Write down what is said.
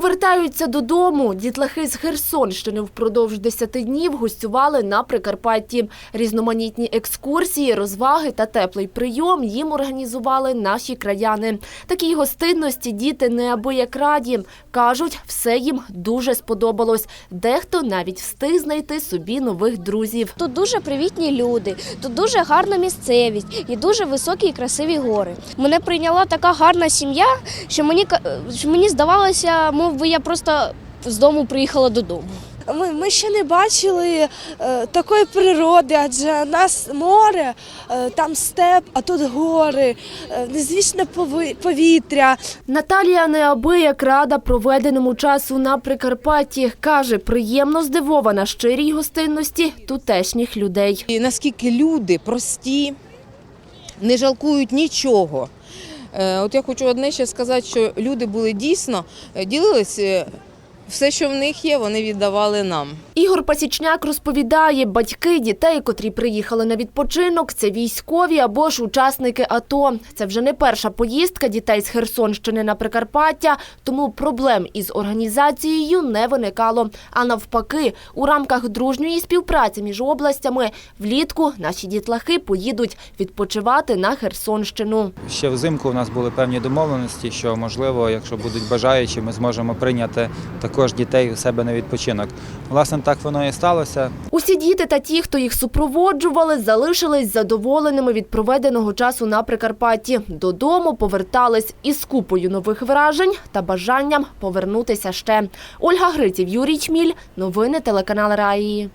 Повертаються додому. Дітлахи з Херсонщини впродовж 10 днів гостювали на Прикарпатті. Різноманітні екскурсії, розваги та теплий прийом їм організували наші краяни. Такій гостинності діти неабияк раді. Кажуть, все їм дуже сподобалось. Дехто навіть встиг знайти собі нових друзів. Тут дуже привітні люди, тут дуже гарна місцевість і дуже високі і красиві гори. Мене прийняла така гарна сім'я, що мені що мені здавалося, мов би я просто з дому приїхала додому. Ми, ми ще не бачили е, такої природи, адже у нас море, е, там степ, а тут гори, е, незвічне пови- повітря. Наталія неабияк рада проведеному часу на Прикарпатті. Каже, приємно здивована щирій гостинності тутешніх людей. І наскільки люди прості, не жалкують нічого. Е, От я хочу одне ще сказати, що люди були дійсно ділилися ділились е, все, що в них є, вони віддавали нам. Ігор Пасічняк розповідає, батьки дітей, котрі приїхали на відпочинок, це військові або ж учасники АТО. Це вже не перша поїздка дітей з Херсонщини на Прикарпаття, тому проблем із організацією не виникало. А навпаки, у рамках дружньої співпраці між областями влітку наші дітлахи поїдуть відпочивати на Херсонщину. Ще взимку у нас були певні домовленості, що можливо, якщо будуть бажаючі, ми зможемо прийняти також дітей у себе на відпочинок. Власне, так воно і сталося. Усі діти та ті, хто їх супроводжували, залишились задоволеними від проведеного часу на Прикарпатті. Додому повертались із купою нових вражень та бажанням повернутися ще. Ольга Гриців, Юрій Чміль. Новини телеканал Раї.